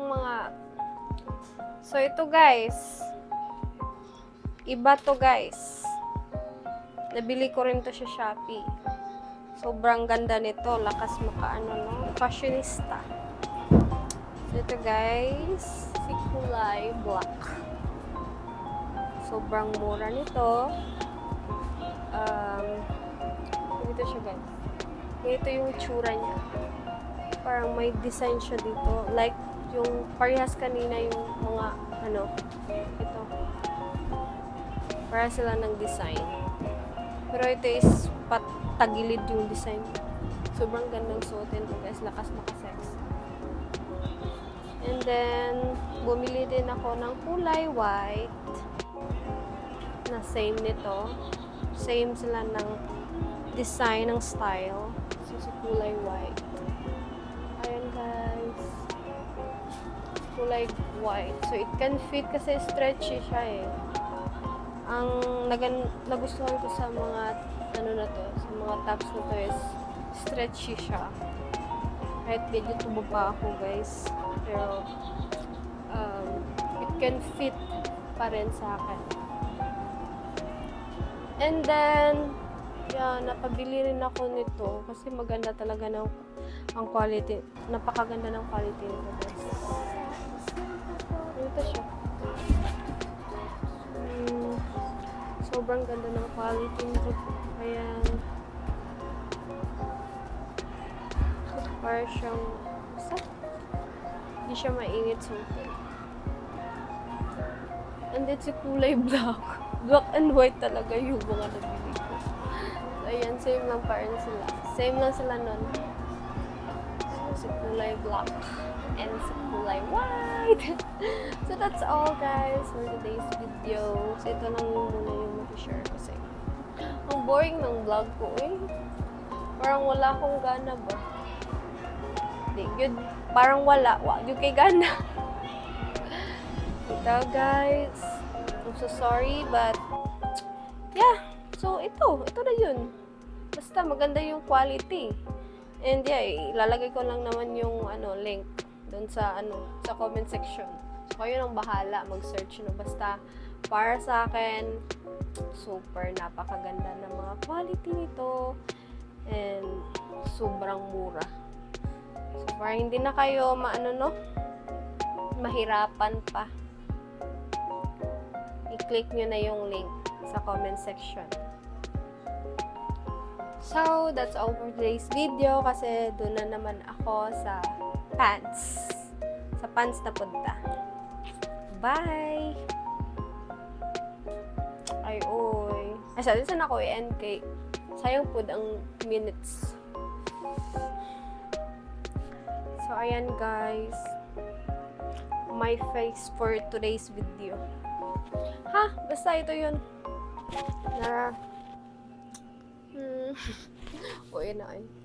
mga So ito guys. Iba to guys. Nabili ko rin to sa Shopee. Sobrang ganda nito. Lakas makaano no. Fashionista. So ito guys. Si kulay black. Sobrang mura nito. Um, dito siya guys. Ito yung tsura niya. Parang may design siya dito. Like yung parehas kanina yung mga ano ito. Para sila ng design. Pero ito is patagilid yung design. Sobrang gandang suotin to guys. Lakas makasex. And then, bumili din ako ng kulay white na same nito. Same sila ng design, ng style. So, si kulay white. Kulay white. So, it can fit kasi stretchy siya eh. Ang nagan nagustuhan ko sa mga ano na to, sa mga tops na to is stretchy siya. Kahit medyo tumaba ako guys. Pero um, it can fit pa rin sa akin. And then, yeah, napabili rin ako nito kasi maganda talaga ng ang quality. Napakaganda ng quality nito guys. Sobrang ganda ng quality nito. Ayan. Para siyang, basta, hindi siya mainit suotin. And then si kulay black. Black and white talaga yung mga nabili ko. So, ayan, same lang pa rin sila. Same lang sila nun. So, si kulay black and si kulay white. so, that's all guys for today's video. So, ito lang muna yung mag-share kasi. Ang boring ng vlog ko eh. Parang wala akong gana ba? Hindi, good. Parang wala. Wa, yung kay gana. Ito guys. I'm so sorry but yeah. So ito, ito na yun. Basta maganda yung quality. And yeah, ilalagay ko lang naman yung ano link doon sa ano sa comment section. So kayo nang bahala mag-search no basta para sa akin super napakaganda ng mga quality nito and sobrang mura. So para hindi na kayo maano no mahirapan pa i-click nyo na yung link sa comment section. So, that's all for today's video kasi doon na naman ako sa pants. Sa pants na punta. Bye! Ay, oy. Ay, sa saan ako i-end kay sayang po ang minutes. So, ayan guys. My face for today's video. Ha? Basta ito yun. Na... Hmm. yun na. yun.